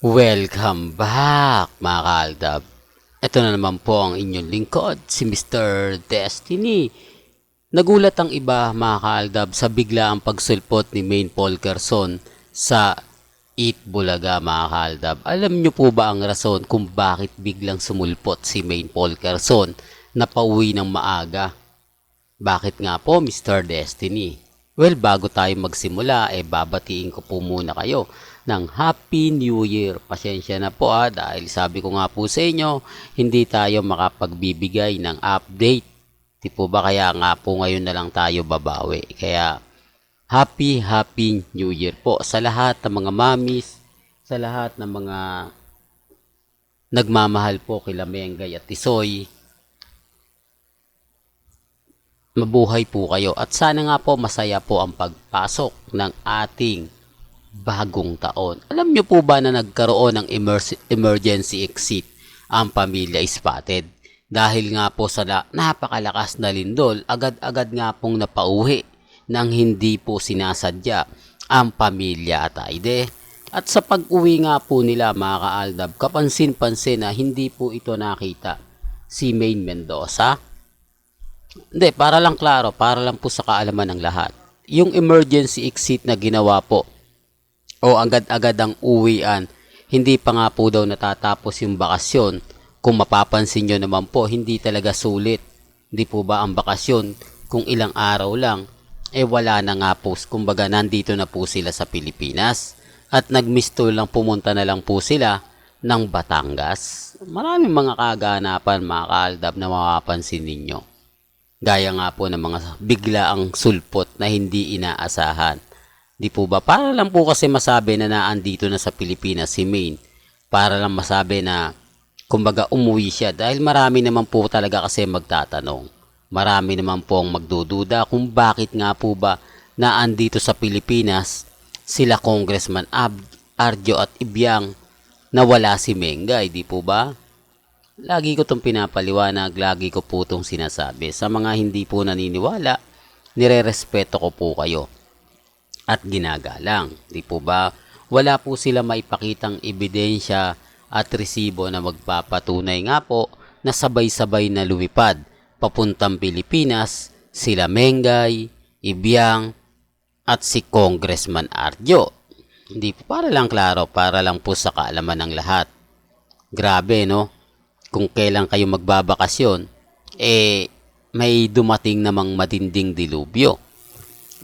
Welcome back mga kaaldab. Ito na naman po ang inyong lingkod, si Mr. Destiny. Nagulat ang iba mga kaaldab sa bigla ang pagsulpot ni Maine Polkerson sa Eat Bulaga mga kaaldab. Alam niyo po ba ang rason kung bakit biglang sumulpot si Maine Polkerson na pauwi ng maaga? Bakit nga po Mr. Destiny? Well, bago tayo magsimula, eh babatiin ko po muna kayo ng Happy New Year. Pasensya na po ah, dahil sabi ko nga po sa inyo, hindi tayo makapagbibigay ng update. Di po ba kaya nga po ngayon na lang tayo babawi. Kaya Happy Happy New Year po sa lahat ng mga mamis, sa lahat ng mga nagmamahal po kila Mengay at Tisoy. Mabuhay po kayo at sana nga po masaya po ang pagpasok ng ating bagong taon. Alam nyo po ba na nagkaroon ng emergency exit ang pamilya Spotted? Dahil nga po sa la- napakalakas na lindol, agad-agad nga pong napauwi nang hindi po sinasadya ang pamilya at Aide. At sa pag-uwi nga po nila mga kaaldab, kapansin-pansin na hindi po ito nakita si Maine Mendoza. Hindi, para lang klaro, para lang po sa kaalaman ng lahat. Yung emergency exit na ginawa po o agad-agad ang uwian, hindi pa nga po daw natatapos yung bakasyon. Kung mapapansin nyo naman po, hindi talaga sulit. Hindi po ba ang bakasyon, kung ilang araw lang, eh wala na nga po, kumbaga nandito na po sila sa Pilipinas. At nagmisto lang pumunta na lang po sila ng Batangas. Maraming mga kaganapan, mga kaaldab na mapapansin ninyo. Gaya nga po ng mga bigla ang sulpot na hindi inaasahan. Di po ba? Para lang po kasi masabi na naandito na sa Pilipinas si Maine. Para lang masabi na kumbaga umuwi siya dahil marami naman po talaga kasi magtatanong. Marami naman po ang magdududa kung bakit nga po ba naandito sa Pilipinas sila Congressman Ab Arjo at Ibyang na wala si Mengay, di po ba? Lagi ko itong pinapaliwanag, lagi ko po itong sinasabi. Sa mga hindi po naniniwala, nire-respeto ko po kayo at ginagalang. Di po ba? Wala po sila maipakitang ebidensya at resibo na magpapatunay nga po na sabay-sabay na lumipad papuntang Pilipinas sila Mengay, Ibyang at si Congressman Arjo. Hindi po para lang klaro, para lang po sa kaalaman ng lahat. Grabe no? Kung kailan kayo magbabakasyon, eh may dumating namang matinding dilubyo.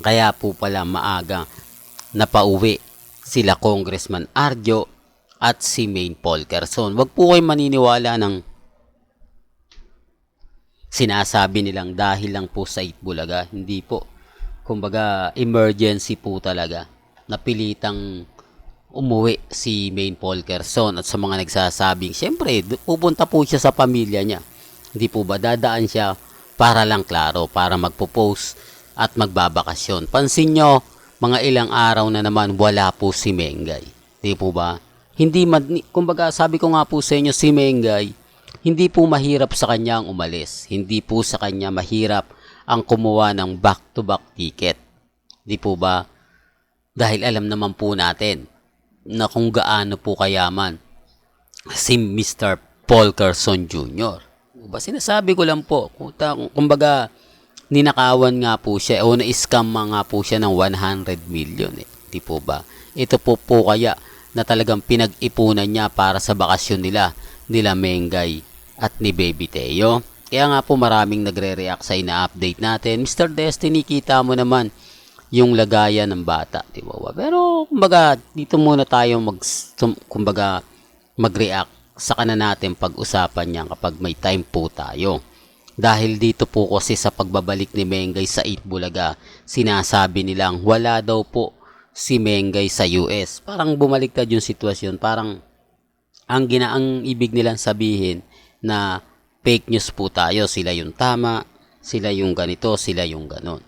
Kaya po pala maaga napauwi sila Congressman Arjo at si Maine Polkerson. Huwag po kayo maniniwala ng sinasabi nilang dahil lang po sa Itbulaga. Hindi po. Kumbaga, emergency po talaga. Napilitang umuwi si Maine Polkerson at sa mga nagsasabing, siyempre, pupunta po siya sa pamilya niya. Hindi po ba dadaan siya para lang klaro, para magpo-post at magbabakasyon. Pansin nyo, mga ilang araw na naman wala po si Mengay. Di po ba? Hindi mad, kumbaga sabi ko nga po sa inyo si Mengay, hindi po mahirap sa kanya ang umalis. Hindi po sa kanya mahirap ang kumuha ng back-to-back ticket. Di po ba? Dahil alam naman po natin na kung gaano po kayaman si Mr. Paul Carson Jr. Ba, sinasabi ko lang po, kumbaga, ninakawan nga po siya o na-scam nga po siya ng 100 million eh. Di po ba? Ito po po kaya na talagang pinag-ipunan niya para sa bakasyon nila, nila Mengay at ni Baby Teo. Kaya nga po maraming nagre-react sa ina-update natin. Mr. Destiny, kita mo naman yung lagayan ng bata, di ba? Pero kumbaga dito muna tayo mag kumbaga mag-react sa kana natin pag-usapan niyan kapag may time po tayo. Dahil dito po kasi sa pagbabalik ni Mengay sa Itbulaga, sinasabi nilang wala daw po si Mengay sa US. Parang bumaliktad yung sitwasyon. Parang ang gina ang ibig nilang sabihin na fake news po tayo. Sila yung tama, sila yung ganito, sila yung ganon.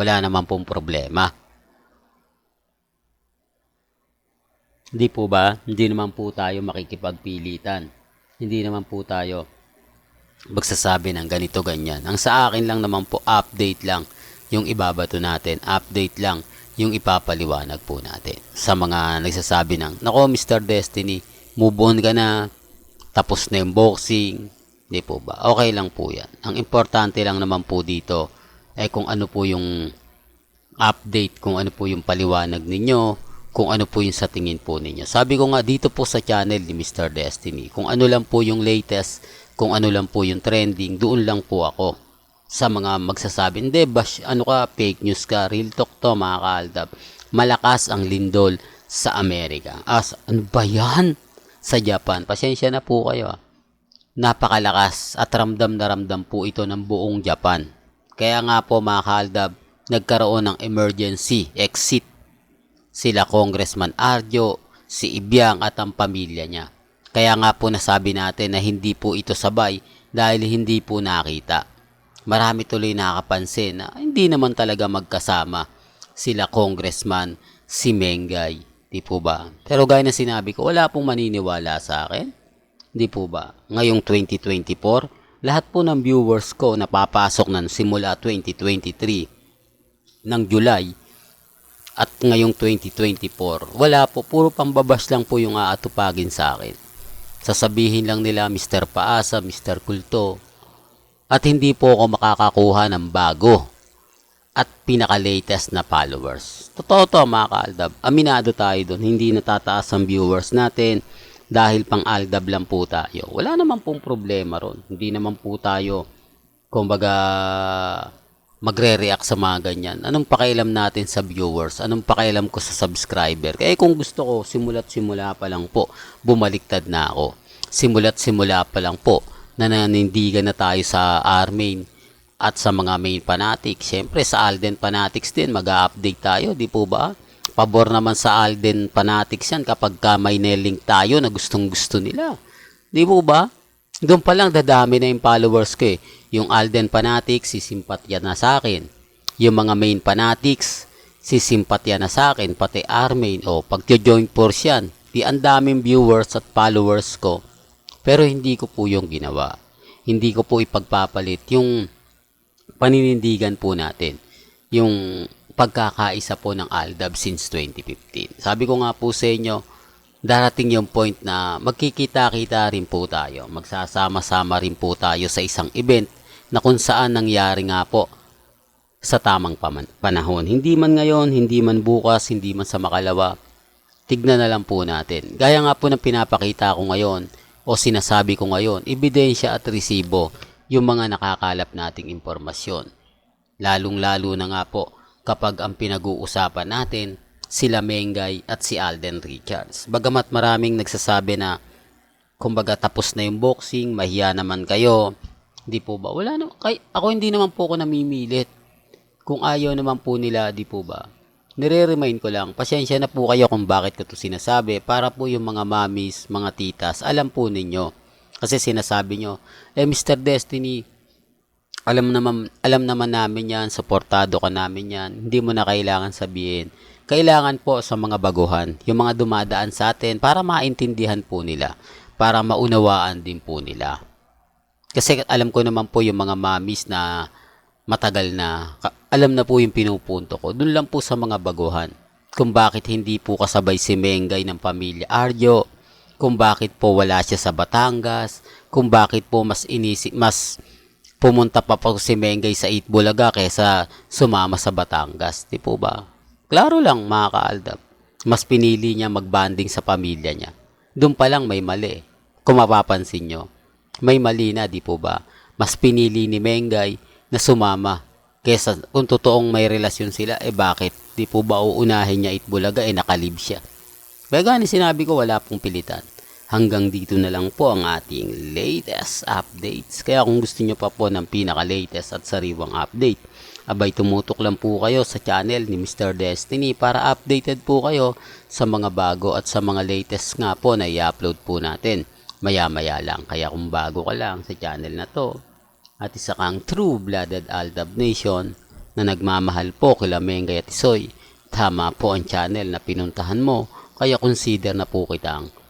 Wala naman pong problema. Hindi po ba? Hindi naman po tayo makikipagpilitan Hindi naman po tayo magsasabi ng ganito ganyan. Ang sa akin lang naman po, update lang yung ibabato natin. Update lang yung ipapaliwanag po natin. Sa mga nagsasabi ng, Nako, Mr. Destiny, move on ka na, tapos na yung boxing. Hindi po ba? Okay lang po yan. Ang importante lang naman po dito ay kung ano po yung update, kung ano po yung paliwanag ninyo, kung ano po yung sa tingin po ninyo. Sabi ko nga dito po sa channel ni Mr. Destiny, kung ano lang po yung latest, kung ano lang po yung trending, doon lang po ako sa mga magsasabi, hindi, bash, ano ka, fake news ka, real talk to, mga kaaldab. Malakas ang lindol sa Amerika. As, ano ba yan? Sa Japan. Pasensya na po kayo. ah. Napakalakas at ramdam na ramdam po ito ng buong Japan. Kaya nga po mga kaaldab, nagkaroon ng emergency exit sila Congressman Arjo, si Ibiang at ang pamilya niya. Kaya nga po nasabi natin na hindi po ito sabay dahil hindi po nakita. Marami tuloy nakapansin na hindi naman talaga magkasama sila Congressman si Mengay. Di po ba? Pero gaya na sinabi ko, wala pong maniniwala sa akin. Di po ba? Ngayong 2024, lahat po ng viewers ko napapasok ng simula 2023 ng July at ngayong 2024, wala po, puro pambabas lang po yung aatupagin sa akin. Sasabihin lang nila Mr. Paasa, Mr. Kulto, at hindi po ako makakakuha ng bago at pinaka-latest na followers. Totoo to mga ka-aldab. Aminado tayo doon. Hindi natataas ang viewers natin dahil pang aldab lang po tayo. Wala naman pong problema ron. Hindi naman po tayo, kumbaga, magre-react sa mga ganyan. Anong pakialam natin sa viewers? Anong pakialam ko sa subscriber? Kaya kung gusto ko, simula't simula pa lang po, bumaliktad na ako. Simula't simula pa lang po, nananindigan na tayo sa Armain at sa mga main fanatics. Siyempre, sa Alden Fanatics din, mag-update tayo, di po ba? Pabor naman sa Alden Fanatics yan kapag ka may nelink tayo na gustong gusto nila. Di po ba? Doon pa lang dadami na yung followers ko eh. Yung Alden Fanatics, sisimpatya na sa akin. Yung mga main fanatics, sisimpatya na sa akin. Pati Armain, o pag-join force yan. Di ang daming viewers at followers ko. Pero hindi ko po yung ginawa. Hindi ko po ipagpapalit yung paninindigan po natin. Yung pagkakaisa po ng Aldab since 2015. Sabi ko nga po sa inyo, darating yung point na magkikita-kita rin po tayo. Magsasama-sama rin po tayo sa isang event na kung saan nangyari nga po sa tamang panahon. Hindi man ngayon, hindi man bukas, hindi man sa makalawa. Tignan na lang po natin. Gaya nga po ng pinapakita ko ngayon o sinasabi ko ngayon, ebidensya at resibo yung mga nakakalap nating impormasyon. Lalong-lalo na nga po kapag ang pinag-uusapan natin sila Mengay at si Alden Richards. Bagamat maraming nagsasabi na kumbaga tapos na yung boxing, mahiya naman kayo. Di po ba? Wala na. Kay, ako hindi naman po ako namimilit. Kung ayaw naman po nila, di po ba? Nire-remind ko lang, pasensya na po kayo kung bakit ko to sinasabi para po yung mga mamis, mga titas, alam po ninyo. Kasi sinasabi nyo, eh Mr. Destiny, alam naman, alam naman namin yan, supportado ka namin yan, hindi mo na kailangan sabihin. Kailangan po sa mga baguhan, yung mga dumadaan sa atin para maintindihan po nila, para maunawaan din po nila. Kasi alam ko naman po yung mga mamis na matagal na, alam na po yung pinupunto ko. Doon lang po sa mga baguhan. Kung bakit hindi po kasabay si Mengay ng pamilya Arjo, kung bakit po wala siya sa Batangas, kung bakit po mas inisi, mas pumunta pa po si Mengay sa Itbulaga kaysa sumama sa Batangas. Di po ba? Klaro lang mga kaaldab. Mas pinili niya magbanding sa pamilya niya. Doon pa lang may mali. Kung mapapansin nyo, may mali na, di po ba? Mas pinili ni Mengay na sumama kaysa kung totoong may relasyon sila, eh bakit? Di po ba uunahin niya Itbulaga, eh nakalib siya. Kaya sinabi ko, wala pong pilitan. Hanggang dito na lang po ang ating latest updates. Kaya kung gusto nyo pa po ng pinaka-latest at sariwang update, abay tumutok lang po kayo sa channel ni Mr. Destiny para updated po kayo sa mga bago at sa mga latest nga po na i-upload po natin. Maya-maya lang. Kaya kung bago ka lang sa channel na to, at isa kang true-blooded Aldab Nation na nagmamahal po kila Mengay at Isoy, tama po ang channel na pinuntahan mo, kaya consider na po kitang